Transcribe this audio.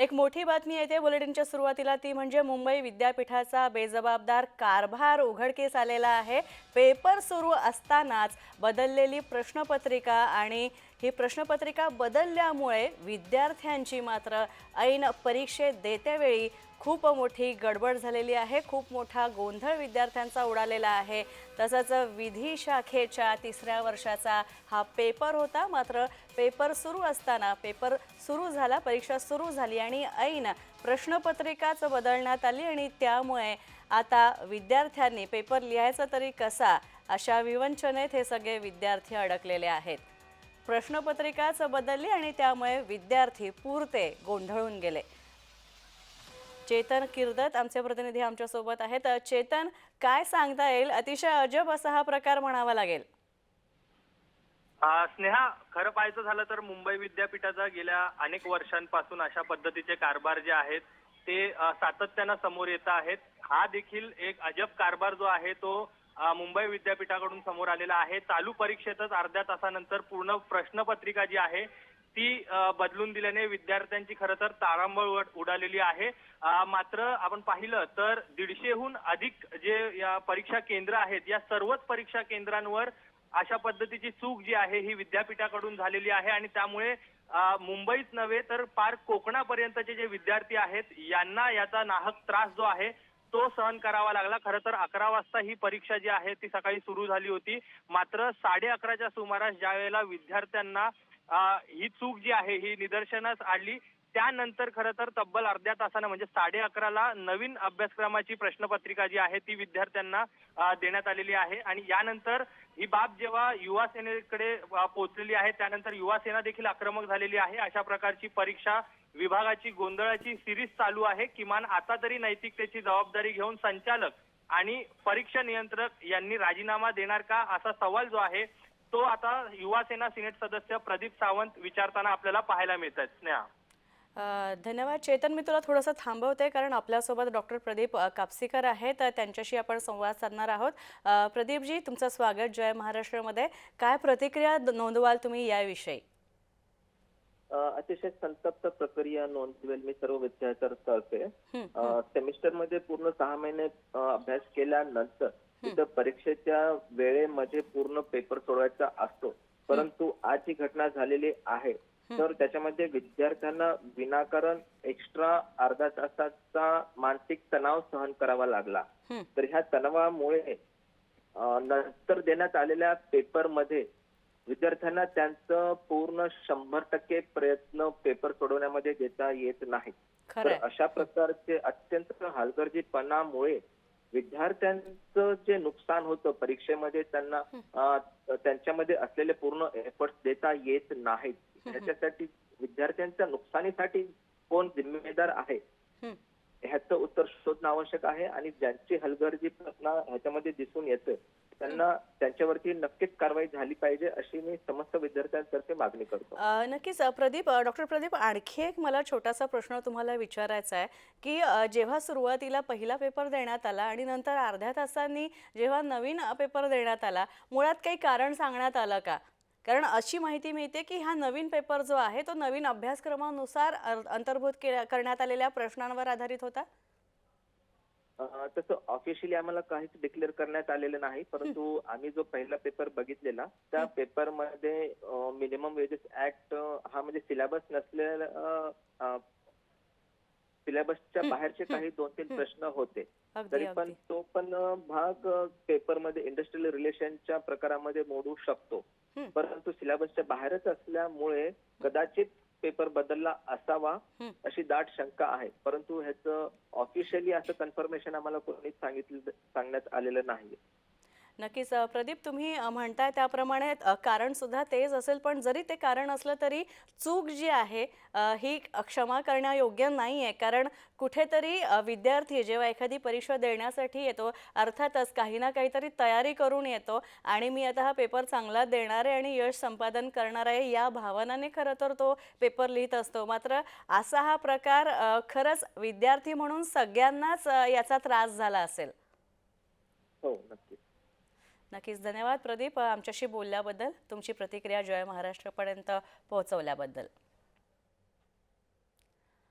एक मोठी बातमी येते. बुलेटिनच्या सुरुवातीला ती म्हणजे मुंबई विद्यापीठाचा बेजबाबदार कारभार उघडकीस आलेला आहे. पेपर सुरू असतानाच बदललेली प्रश्नपत्रिका आणि ही प्रश्नपत्रिका बदलल्यामुळे विद्यार्थ्यांची मात्र ऐन परीक्षेत देतेवेळी खूप मोठी गडबड झालेली आहे. खूप मोठा गोंधळ विद्यार्थ्यांचा उडालेला आहे. तसंच विधी शाखेच्या तिसऱ्या वर्षाचा हा पेपर होता. मात्र पेपर सुरू असताना पेपर सुरू झाला परीक्षा सुरू झाली आणि ऐन प्रश्नपत्रिकाच बदलण्यात आली आणि त्यामुळे आता विद्यार्थ्यांनी पेपर लिहायचा तरी कसा अशा विवंचनेत हे सगळे विद्यार्थी अडकलेले आहेत. प्रश्नपत्रिकाच बदलली आणि त्यामुळे विद्यार्थी पुरते गोंधळून गेले. चेतन किर्दत आमचे प्रतिनिधी आमच्यासोबत आहेत. चेतन काय सांगता येईल? अतिशय अजब असा हा प्रकार म्हणावा लागेल. स्नेहा खरं पाहायचं झालं तर मुंबई विद्यापीठाचा गेल्या अनेक वर्षांपासून अशा पद्धतीचे कारभार जे आहेत ते सातत्यानं समोर येत आहेत. हा देखील एक अजब कारभार जो आहे तो मुंबई विद्यापीठाकडून समोर आलेला आहे. चालू परीक्षेतच अर्ध्या तासानंतर पूर्ण प्रश्नपत्रिका जी आहे ती बदलून दिल्याने विद्यार्थ्यांची खरं तर तारांबळ उडालेली आहे. मात्र आपण पाहिलं तर दीडशेहून अधिक जे या परीक्षा केंद्र आहेत या सर्वच परीक्षा केंद्रांवर अशा पद्धतीची चूक जी आहे ही विद्यापीठाकडून झालेली आहे आणि त्यामुळे मुंबईत मुंबईच नव्हे तर पार कोकणापर्यंतचे जे विद्यार्थी आहेत यांना याचा नाहक त्रास जो आहे तो सहन करावा लागला. खरं तर अकरा वाजता ही परीक्षा जी आहे ती सकाळी सुरू झाली होती. मात्र साडे अकराच्या सुमारास ज्या वेळेला विद्यार्थ्यांना ही चूक जी आहे ही निदर्शनास आणली त्यानंतर खरं तर तब्बल अर्ध्या तासानं म्हणजे साडे अकराला नवीन अभ्यासक्रमाची प्रश्नपत्रिका जी आहे ती विद्यार्थ्यांना देण्यात आलेली आहे. आणि यानंतर ही बाब जेव्हा युवा सेनेकडे पोहोचलेली आहे त्यानंतर युवा सेना देखील आक्रमक झालेली आहे. अशा प्रकारची परीक्षा विभागाची गोंधळाची सिरीज चालू आहे. किमान आता तरी नैतिकतेची जबाबदारी घेऊन संचालक आणि परीक्षा नियंत्रक यांनी राजीनामा देणार का असा सवाल जो आहे तो आता युवा सेना सिनेट सदस्य प्रदीप सावंत विचारताना आपल्याला पाहायला मिळत आहेत स्नेहा धन्यवाद. चेतन मी तुला थोडंसं थांबवते कारण आपल्यासोबत डॉक्टर प्रदीप कापसीकर आहेत. त्यांच्याशी आपण संवाद साधणार आहोत. प्रदीपजी तुमचं स्वागत जय महाराष्ट्रमध्ये. काय प्रतिक्रिया नोंदवाल तुम्ही याविषयी? अतिशय संतप्त प्रक्रिया नोंदवेल मी सर्व विद्यार्थ्यांतर्फे हं, अ, सेमिस्टरमध्ये पूर्ण सहा महिने अभ्यास केल्यानंतर तिथं परीक्षेच्या वेळेमध्ये पूर्ण पेपर सोडवायचा असतो. परंतु आज जी घटना झालेली आहे. तर त्याच्यामध्ये विद्यार्थ्यांना विनाकारण एक्स्ट्रा अर्धा तासाचा मानसिक तणाव सहन करावा लागला. हं. तर ह्या तणावामुळे नंतर देण्यात आलेल्या पेपरमध्ये विद्यार्थ्यांना त्यांचं पूर्ण शंभर टक्के प्रयत्न पेपर सोडवण्यामध्ये देता येत नाही. तर अशा प्रकारचे अत्यंत हलगर्जीपणामुळे विद्यार्थ्यांचं जे नुकसान होतं परीक्षेमध्ये त्यांना त्यांच्यामध्ये असलेले पूर्ण एफर्ट देता येत नाहीत. ह्याच्यासाठी विद्यार्थ्यांच्या नुकसानीसाठी कोण जिम्मेदार आहे. ह्याचं उत्तर शोधणं आवश्यक आहे आणि ज्यांची हलगर्जीपणा ह्याच्यामध्ये दिसून येतं त्यांना त्यांच्यावरती नक्कीच कारवाई झाली पाहिजे अशी मी समस्त विद्यार्थ्यांतर्फे मागणी करतो. नक्कीच प्रदीप डॉक्टर प्रदीप आणखी एक मला छोटासा प्रश्न तुम्हाला विचारायचा आहे की जेव्हा सुरुवातीला पहिला पेपर देण्यात आला आणि नंतर अर्ध्या तासांनी जेव्हा नवीन पेपर देण्यात आला मुळात काही कारण सांगण्यात आलं का? कारण अशी माहिती मिळते की हा नवीन पेपर जो आहे तो नवीन अभ्यासक्रमानुसार अंतर्भूत केल्या करण्यात आलेल्या प्रश्नांवर आधारित होता? तसं ऑफिशियली आम्हाला काहीच डिक्लेअर करण्यात आलेलं नाही परंतु आम्ही जो पहिला पेपर बघितलेला त्या पेपरमध्ये मिनिमम वेजेस ऍक्ट हा म्हणजे सिलेबस नसलेला सिलेबसच्या बाहेरचे काही दोन तीन प्रश्न होते. तरी पण तो पण भाग पेपरमध्ये इंडस्ट्रियल रिलेशनच्या प्रकारामध्ये मोडू शकतो. परंतु सिलेबसच्या बाहेरच असल्यामुळे कदाचित पेपर बदलला असावा. अशी दाट शंका आहे. परंतु ह्याचं ऑफिशियली असं कन्फर्मेशन आम्हाला कोणीच सांगितलं सांगण्यात आलेलं नाही नक्कीच प्रदीप तुम्ही म्हणताय त्याप्रमाणे कारण सुद्धा तेच असेल पण जरी ते कारण असलं तरी चूक जी आहे ही क्षमा करण्यायोग्य नाही आहे कारण कुठेतरी विद्यार्थी जेव्हा एखादी परीक्षा देण्यासाठी येतो अर्थातच काही ना काहीतरी तयारी करून येतो आणि मी आता हा पेपर चांगला देणार आहे आणि यश संपादन करणार आहे या भावनाने खरं तर तो पेपर लिहित असतो. मात्र असा हा प्रकार खरंच विद्यार्थी म्हणून सगळ्यांनाच याचा त्रास झाला असेल. हो नक्कीच धन्यवाद प्रदीप आमच्याशी बोलल्याबद्दल तुमची प्रतिक्रिया जय महाराष्ट्रपर्यंत पोहोचवल्याबद्दल.